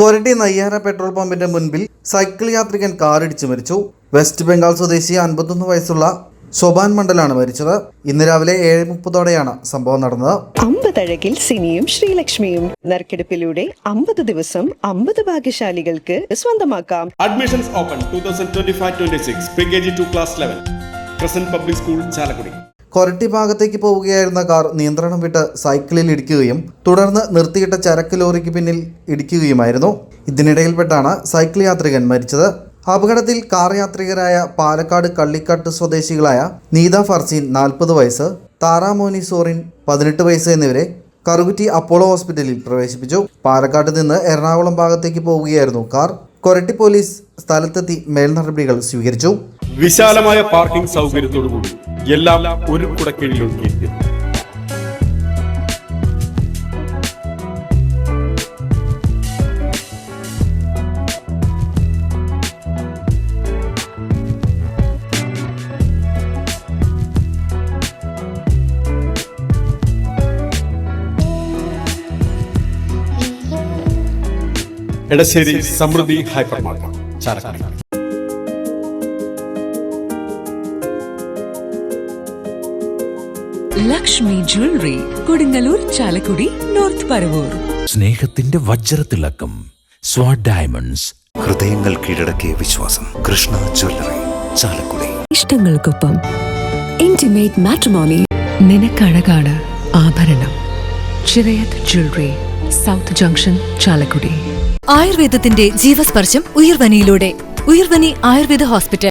Koratty നയ്യാര petrol പമ്പിന്റെ മുൻപിൽ cycle യാത്രികൻ കാറിടിച്ചു മരിച്ചു വെസ്റ്റ് ബംഗാൾ സ്വദേശി അൻപത്തൊന്ന് വയസ്സുള്ള ശോഭാൻ മണ്ഡലാണ് മരിച്ചത് ഇന്ന് രാവിലെ ഏഴ് മുപ്പതോടെയാണ് സംഭവം നടന്നത് അമ്പതഴകിൽ സിനിയും ശ്രീലക്ഷ്മിയും നറുക്കെടുപ്പിലൂടെ അമ്പത് ദിവസം അമ്പത് ഭാഗ്യശാലികൾക്ക് സ്വന്തമാക്കാം Admissions twenty 2025-26 pre-KG to class 11. Crescent Public School, Chalakudi. കൊരട്ടി ഭാഗത്തേക്ക് പോവുകയായിരുന്ന കാർ നിയന്ത്രണം വിട്ട് സൈക്കിളിൽ ഇടിക്കുകയും തുടർന്ന് നിർത്തിയിട്ട ചരക്ക് ലോറിക്ക് പിന്നിൽ ഇടിക്കുകയുമായിരുന്നു. ഇതിനിടയിൽപ്പെട്ടാണ് സൈക്കിൾ യാത്രികൻ മരിച്ചത്. അപകടത്തിൽ കാർ യാത്രികരായ പാലക്കാട് കള്ളിക്കാട്ട് സ്വദേശികളായ നീത ഫർസീൻ നാൽപ്പത് വയസ്സ് താറാമോനി സോറിൻ പതിനെട്ട് വയസ്സ് എന്നിവരെ കറുകുറ്റി അപ്പോളോ ഹോസ്പിറ്റലിൽ പ്രവേശിപ്പിച്ചു. പാലക്കാട് നിന്ന് എറണാകുളം ഭാഗത്തേക്ക് പോവുകയായിരുന്നു കാർ. കൊരട്ടി പോലീസ് സ്ഥലത്തെത്തി മേൽനടപടികൾ സ്വീകരിച്ചു. വിശാലമായ പാർക്കിംഗ് സൗകര്യത്തോടുകൂടി എല്ലാം ഒരു കുടക്കീഴിലൊക്കെ Edassery Samruddhi hyper market Chalakudy. Lakshmi jewellery Kodungallur Chalakudy north Paravur. സ്നേഹത്തിന്റെ വജ്രത്തിളക്കം സ്വാഡ് ഡയമണ്ട്സ്. ഹൃദയങ്ങൾ കീഴടക്കിയ വിശ്വാസം കൃഷ്ണ ജ്വല്ലറി ചാലക്കുടി. ഇഷ്ടങ്ങൾക്കൊപ്പം ഇന്റിമേറ്റ് മാട്രിമോണി നിനക്കഴകാണ് ആഭരണം. Chirayath jewellery south junction Chalakudy. ആയുർവേദത്തിന്റെ ജീവസ്പർശം ഉയർവനിയിലൂടെ. ഉയർവനി ആയുർവേദ ഹോസ്പിറ്റൽ